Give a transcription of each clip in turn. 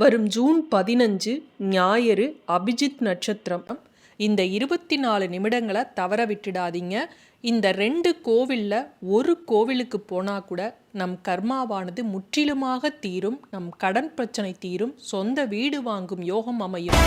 வரும் ஜூன் பதினஞ்சு ஞாயிறு அபிஜித் நட்சத்திரம். இந்த இருபத்தி நாலு நிமிடங்களை தவற விட்டுடாதீங்க. இந்த ரெண்டு கோவிலில் ஒரு கோவிலுக்கு போனால் கூட நம் கர்மாவானது முற்றிலுமாக தீரும் நம் கடன் பிரச்சனை தீரும் சொந்த வீடு வாங்கும் யோகம் அமையும்.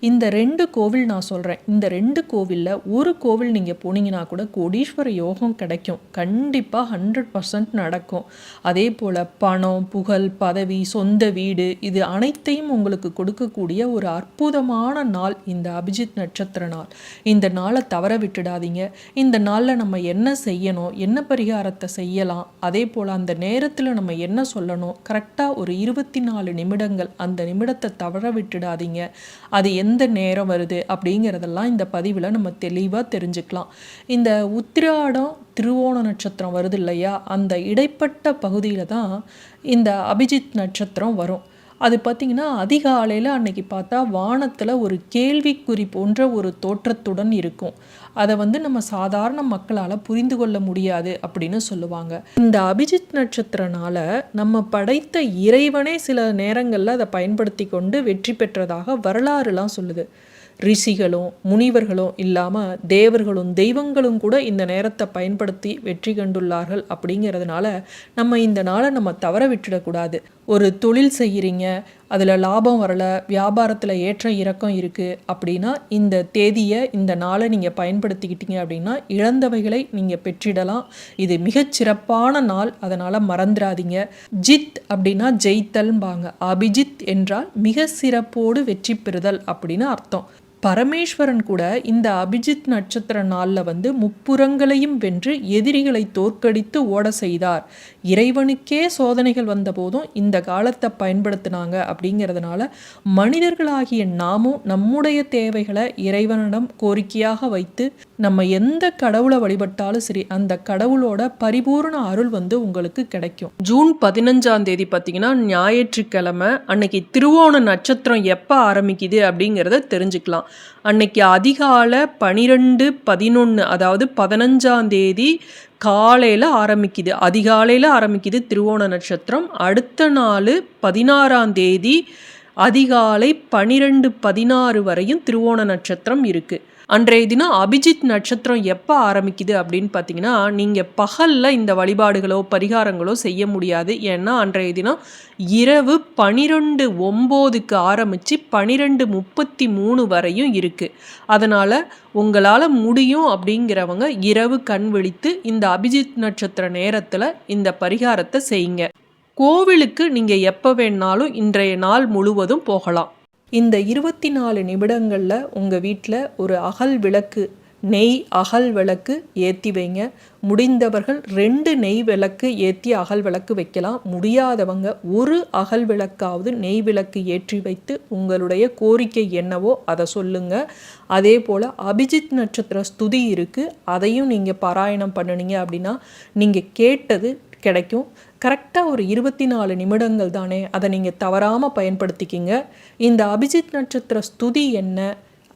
இந்த ரெண்டு கோவில் நான் சொல்கிறேன் இந்த ரெண்டு கோவிலில் ஒரு கோவில் நீங்கள் போனீங்கன்னா கூட கோடீஸ்வர யோகம் கிடைக்கும். கண்டிப்பாக ஹண்ட்ரட் பர்சன்ட் நடக்கும். அதே போல் பணம் புகழ் பதவி சொந்த வீடு இது அனைத்தையும் உங்களுக்கு கொடுக்கக்கூடிய ஒரு அற்புதமான நாள் இந்த அபிஜித் நட்சத்திர நாள். இந்த நாளை தவற விட்டுடாதீங்க. இந்த நாளில் நம்ம என்ன செய்யணும்? என்ன பரிகாரத்தை செய்யலாம்? அதே போல் அந்த நேரத்தில் நம்ம என்ன சொல்லணும்? கரெக்டாக ஒரு இருபத்தி நாலு நிமிடங்கள் அந்த நிமிடத்தை தவற விட்டுடாதீங்க. அது எந்த நேரம் வருது அப்படிங்கிறதெல்லாம் இந்த பதிவில் நம்ம தெளிவாக தெரிஞ்சுக்கலாம். இந்த உத்திராடம் திருவோண நட்சத்திரம் வருது இல்லையா? அந்த இடைப்பட்ட பகுதியில் தான் இந்த அபிஜித் நட்சத்திரம் வரும். அது பார்த்திங்கன்னா அதிகாலையில் அன்னைக்கு பார்த்தா வானத்தில் ஒரு கேள்விக்குறி போன்ற ஒரு தோற்றத்துடன் இருக்கும். அதை வந்து நம்ம சாதாரண மக்களால் புரிந்து கொள்ள முடியாது அப்படின்னு சொல்லுவாங்க. இந்த அபிஜித் நட்சத்திரனால் நம்ம படைத்த இறைவனே சில நேரங்களில் அதை பயன்படுத்தி கொண்டு வெற்றி பெற்றதாக வரலாறுலாம் சொல்லுது. ரிஷிகளும் முனிவர்களும் இல்லாமல் தேவர்களும் தெய்வங்களும் கூட இந்த நேரத்தை பயன்படுத்தி வெற்றி கண்டுள்ளார்கள் அப்படிங்கிறதுனால நம்ம இந்த நாளை நம்ம தவற விட்டுடக்கூடாது. ஒரு தொழில் செய்கிறீங்க அதில் லாபம் வரலை வியாபாரத்தில் ஏற்ற இறக்கம் இருக்குது அப்படின்னா இந்த தேதியை இந்த நாளை நீங்கள் பயன்படுத்திக்கிட்டீங்க அப்படின்னா இழந்தவைகளை நீங்கள் பெற்றிடலாம். இது மிகச்சிறப்பான நாள் அதனால் மறந்துடாதீங்க. ஜித் அப்படின்னா ஜெயித்தல்பாங்க அபிஜித் என்றால் மிக சிறப்போடு வெற்றி பெறுதல் அப்படின்னு அர்த்தம். பரமேஸ்வரன் கூட இந்த அபிஜித் நட்சத்திர நாளில் வந்து முப்புறங்களையும் வென்று எதிரிகளை தோற்கடித்து ஓட செய்தார். இறைவனுக்கே சோதனைகள் வந்தபோதும் இந்த காலத்தை பயன்படுத்தினாங்க அப்படிங்கிறதுனால மனிதர்களாகிய நாமும் நம்முடைய தேவைகளை இறைவனிடம் கோரிக்கையாக வைத்து நம்ம எந்த கடவுளை வழிபட்டாலும் சரி அந்த கடவுளோட பரிபூர்ண அருள் வந்து உங்களுக்கு கிடைக்கும். ஜூன் பதினஞ்சாம் தேதி பார்த்தீங்கன்னா ஞாயிற்றுக்கிழமை அன்னைக்கு திருவோண நட்சத்திரம் எப்போ ஆரம்பிக்குது அப்படிங்கிறத தெரிஞ்சுக்கலாம். அன்னைக்கு அதிகாலை பனிரெண்டு பதினொன்று அதாவது பதினஞ்சாம் தேதி காலையில் ஆரம்பிக்குது. அதிகாலையில் ஆரம்பிக்குது திருவோண நட்சத்திரம். அடுத்த நாள் பதினாறாம் தேதி அதிகாலை பனிரெண்டு பதினாறு வரையும் திருவோண நட்சத்திரம் இருக்குது அன்றைய தினம் அபிஜித் நட்சத்திரம் எப்போ ஆரம்பிக்குது அப்படின்னு பார்த்தீங்கன்னா நீங்கள் பகலில் இந்த வழிபாடுகளோ பரிகாரங்களோ செய்ய முடியாது. ஏன்னா அன்றைய தினம் இரவு பனிரெண்டு ஒம்போதுக்கு ஆரம்பித்து பனிரெண்டு முப்பத்தி மூணு வரையும் இருக்குது அதனால் உங்களால் முடியும் அப்படிங்கிறவங்க இரவு கண் விழித்து இந்த அபிஜித் நட்சத்திர நேரத்தில் இந்த பரிகாரத்தை செய்யுங்க. கோவிலுக்கு நீங்கள் எப்போ வேணாலும் இன்றைய நாள் முழுவதும் போகலாம். இந்த இருபத்தி நாலு நிமிடங்களில் உங்கள் வீட்டில் ஒரு அகல் விளக்கு நெய் அகல் விளக்கு ஏற்றி வைங்க. முடிந்தவர்கள் ரெண்டு நெய் விளக்கு ஏற்றி அகல் விளக்கு வைக்கலாம். முடியாதவங்க ஒரு அகல் விளக்காவது நெய் விளக்கு ஏற்றி வைத்து உங்களுடைய கோரிக்கை என்னவோ அதை சொல்லுங்கள் அதே போல் அபிஜித் நட்சத்திர ஸ்துதி இருக்குது அதையும் நீங்கள் பாராயணம் பண்ணினீங்க அப்படின்னா நீங்கள் கேட்டது கிடைக்கும். கரெக்டாக ஒரு இருபத்தி நாலு நிமிடங்கள் தானே அதை நீங்கள் தவறாமல் பயன்படுத்திக்கிங்க. இந்த அபிஜித் நட்சத்திர ஸ்துதி என்ன?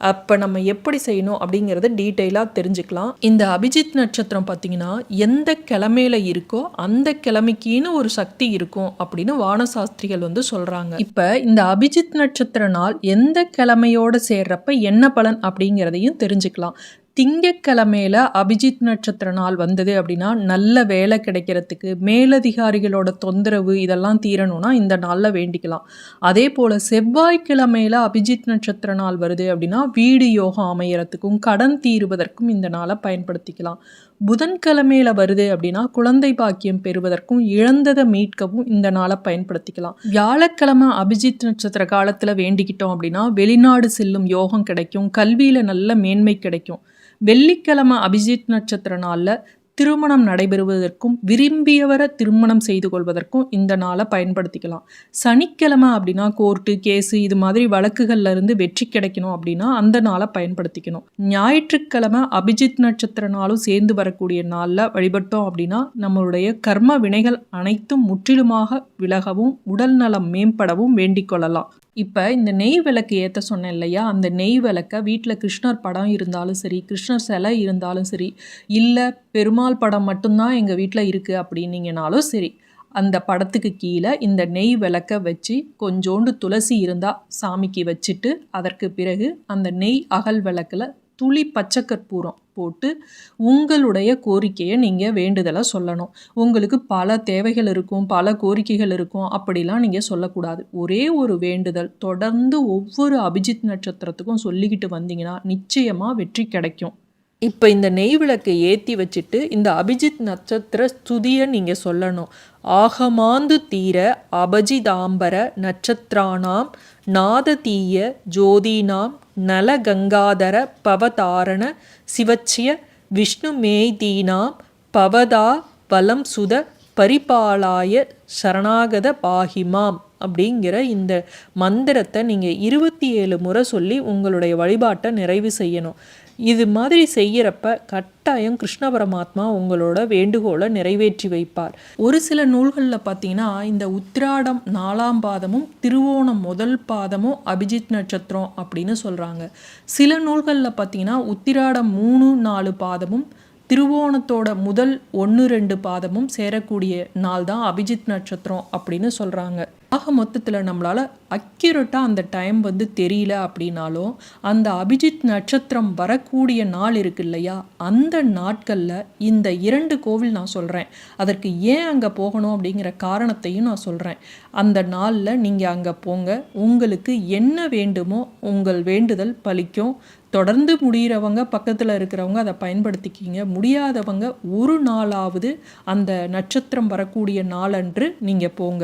அப்போ நம்ம எப்படி செய்யணும் அப்படிங்கிறத டீட்டெயிலாக தெரிஞ்சுக்கலாம். இந்த அபிஜித் நட்சத்திரம் பார்த்தீங்கன்னா எந்த கிழமையில இருக்கோ அந்த கிழமைக்குன்னு ஒரு சக்தி இருக்கும் அப்படின்னு வானசாஸ்திரிகள் வந்து சொல்கிறாங்க இப்போ இந்த அபிஜித் நட்சத்திர நாள் எந்த கிழமையோடு சேர்றப்ப என்ன பலன் அப்படிங்கிறதையும் தெரிஞ்சுக்கலாம். திங்கக்கிழமையில் அபிஜித் நட்சத்திர நாள் வந்தது அப்படின்னா நல்ல வேலை கிடைக்கிறதுக்கு மேலதிகாரிகளோட தொந்தரவு இதெல்லாம் தீரணும்னா இந்த நாளில் வேண்டிக்கலாம். அதே போல் செவ்வாய்க்கிழமையில் அபிஜித் நட்சத்திர நாள் வருது அப்படின்னா வீடு யோகம் அமையறதுக்கும் கடன் தீருவதற்கும் இந்த நாளை பயன்படுத்திக்கலாம். புதன்கிழமையில் வருது அப்படின்னா குழந்தை பாக்கியம் பெறுவதற்கும் இழந்ததை மீட்கவும் இந்த நாளை பயன்படுத்திக்கலாம். வியாழக்கிழமை அபிஜித் நட்சத்திர காலத்தில் வேண்டிக்கிட்டோம் அப்படின்னா வெளிநாடு செல்லும் யோகம் கிடைக்கும். கல்வியில் நல்ல மேன்மை கிடைக்கும். வெள்ளிக்கிழமை அபிஜித் நட்சத்திர நாளில் திருமணம் நடைபெறுவதற்கும் விரும்பியவரை திருமணம் செய்து கொள்வதற்கும் இந்த நாளை பயன்படுத்திக்கலாம். சனிக்கிழமை அப்படின்னா கோர்ட்டு கேஸு இது மாதிரி வழக்குகள்ல இருந்து வெற்றி கிடைக்கணும் அப்படின்னா அந்த நாளை பயன்படுத்திக்கணும். ஞாயிற்றுக்கிழமை அபிஜித் நட்சத்திர நாளும் சேர்ந்து வரக்கூடிய நாளில் வழிபட்டோம் அப்படின்னா நம்மளுடைய கர்ம வினைகள் அனைத்தும் முற்றிலுமாக விலகவும் உடல் நலம் மேம்படவும் வேண்டிக் கொள்ளலாம். இப்போ இந்த நெய் விளக்கு ஏற்ற சொன்னேன் இல்லையா? அந்த நெய் விளக்கை வீட்டில் கிருஷ்ணர் படம் இருந்தாலும் சரி கிருஷ்ணர் சிலை இருந்தாலும் சரி இல்லை பெருமாள் படம் மட்டும்தான் எங்கள் வீட்டில் இருக்குது அப்படின்னீங்கனாலும் சரி அந்த படத்துக்கு கீழே இந்த நெய் விளக்க வச்சு கொஞ்சோண்டு துளசி இருந்தால் சாமிக்கு வச்சுட்டு அதற்கு பிறகு அந்த நெய் அகல் விளக்கில் துளி பச்சை கற்பூரம் போட்டு உங்களுடைய கோரிக்கையை நீங்கள் வேண்டுதலை சொல்லணும். உங்களுக்கு பல தேவைகள் இருக்கும் பல கோரிக்கைகள் இருக்கும். அப்படிலாம் நீங்கள் சொல்லக்கூடாது. ஒரே ஒரு வேண்டுதல் தொடர்ந்து ஒவ்வொரு அபிஜித் நட்சத்திரத்துக்கும் சொல்லிக்கிட்டு வந்தீங்கன்னா நிச்சயமாக வெற்றி கிடைக்கும். இப்போ இந்த நெய் விளக்கை ஏற்றி வச்சுட்டு இந்த அபிஜித் நட்சத்திர ஸ்துதியை நீங்கள் சொல்லணும். ஆகமாந்து தீர அபஜிதாம்பர நட்சத்திரானாம் நாததீய ஜோதினாம் நலகங்காதர பவதாரண சிவச்சிய விஷ்ணுமேதீனாம் பவதா வலம் சுத பரிபாலாய சரணாகத பாகிமாம் அப்படிங்கிற இந்த மந்திரத்தை நீங்கள் இருபத்தி ஏழு முறை சொல்லி உங்களுடைய வழிபாட்டை நிறைவு செய்யணும். இது மாதிரி செய்கிறப்ப கட்டாயம் கிருஷ்ண பரமாத்மா உங்களோட வேண்டுகோளை நிறைவேற்றி வைப்பார். ஒரு சில நூல்களில் பார்த்தீங்கன்னா இந்த உத்திராடம் நாலாம் பாதமும் திருவோணம் முதல் பாதமும் அபிஜித் நட்சத்திரம் அப்படின்னு சொல்கிறாங்க சில நூல்களில் பார்த்தீங்கன்னா உத்திராடம் மூணு நாலு பாதமும் திருவோணத்தோட முதல் ஒன்று ரெண்டு பாதமும் சேரக்கூடிய நாள் தான் அபிஜித் நட்சத்திரம் அப்படின்னு சொல்கிறாங்க ஆக மொத்தத்தில் நம்மளால் அக்யூரட்டாக அந்த டைம் வந்து தெரியல அப்படின்னாலும் அந்த அபிஜித் நட்சத்திரம் வரக்கூடிய நாள் இருக்கு இல்லையா? அந்த நாட்களில் இந்த இரண்டு கோவில் நான் சொல்கிறேன் அதற்கு ஏன் அங்கே போகணும் அப்படிங்கிற காரணத்தையும் நான் சொல்கிறேன் அந்த நாளில் நீங்கள் அங்கே போங்க. உங்களுக்கு என்ன வேண்டுமோ உங்கள் வேண்டுதல் பலிக்கும். தொடர்ந்து முடிகிறவங்க பக்கத்தில் இருக்கிறவங்க அதை பயன்படுத்திக்கிங்க. முடியாதவங்க ஒரு நாளாவது அந்த நட்சத்திரம் வரக்கூடிய நாளன்று நீங்கள் போங்க.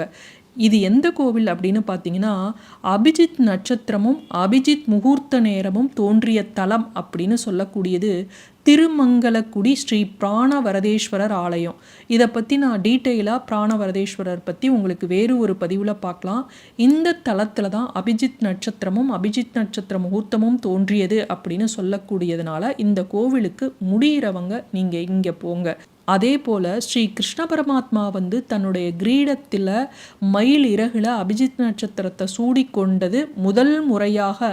இது எந்த கோவில் அப்படின்னு பார்த்தீங்கன்னா அபிஜித் நட்சத்திரமும் அபிஜித் முகூர்த்த நேரமும் தோன்றிய தலம் அப்படின்னு சொல்லக்கூடியது திருமங்கலக்குடி ஸ்ரீ பிராணவரதேஸ்வரர் ஆலயம். இதை பற்றி நான் டீட்டெயிலாக பிராணவரதேஸ்வரர் பற்றி உங்களுக்கு வேறு ஒரு பதிவில் பார்க்கலாம். இந்த தலத்தில் தான் அபிஜித் நட்சத்திரமும் அபிஜித் நட்சத்திர முகூர்த்தமும் தோன்றியது அப்படின்னு சொல்லக்கூடியதுனால இந்த கோவிலுக்கு முடிகிறவங்க நீங்கள் இங்கே போங்க. அதே போல் ஸ்ரீ கிருஷ்ண பரமாத்மா வந்து தன்னுடைய கிரீடத்தில் மயில் இறகுல அபிஜித் நட்சத்திரத்தை சூடிக்கொண்டது முதல் முறையாக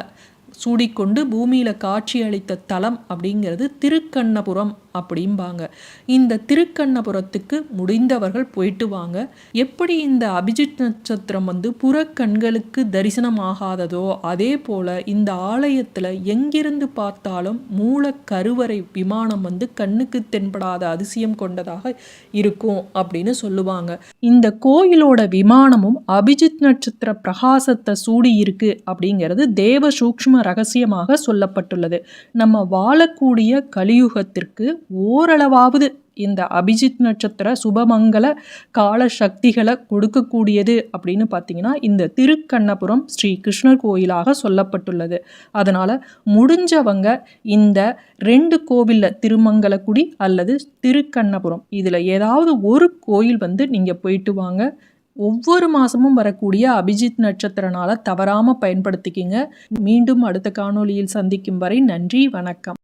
சூடிக்கொண்டு பூமியில் காட்சி அளித்த தலம் அப்படிங்கிறது திருக்கண்ணபுரம். அப்படிம்பாங்க. இந்த திருக்கண்ணபுரத்துக்கு முடிந்தவர்கள் போயிட்டு வாங்க. எப்படி இந்த அபிஜித் நட்சத்திரம் வந்து புறக்கண்களுக்கு தரிசனம் ஆகாததோ அதே போல் இந்த ஆலயத்தில் எங்கிருந்து பார்த்தாலும் மூல கருவறை விமானம் வந்து கண்ணுக்கு தென்படாத அதிசயம் கொண்டதாக இருக்கும் அப்படின்னு சொல்லுவாங்க. இந்த கோயிலோட விமானமும் அபிஜித் நட்சத்திர பிரகாசத்தை சூடி இருக்கு அப்படிங்கிறது தேவ சூக்ஷ்ம ரகசியமாக சொல்லப்பட்டுள்ளது. நம்ம வாழக்கூடிய கலியுகத்திற்கு ஓரளவாவது இந்த அபிஜித் நட்சத்திர சுபமங்கல கால சக்திகளை கொடுக்கக்கூடியது அப்படின்னு பார்த்தீங்கன்னா இந்த திருக்கண்ணபுரம் ஸ்ரீ கிருஷ்ணர் கோயிலாக சொல்லப்பட்டுள்ளது. அதனால் முடிஞ்சவங்க இந்த ரெண்டு கோவிலில் திருமங்கலக்குடி அல்லது திருக்கண்ணபுரம் இதில் ஏதாவது ஒரு கோயில் வந்து நீங்கள் போயிட்டு வாங்க. ஒவ்வொரு மாதமும் வரக்கூடிய அபிஜித் நட்சத்திரனால் தவறாமல் பயன்படுத்திக்கிங்க. மீண்டும் அடுத்த காணொளியில் சந்திக்கும் வரை நன்றி வணக்கம்.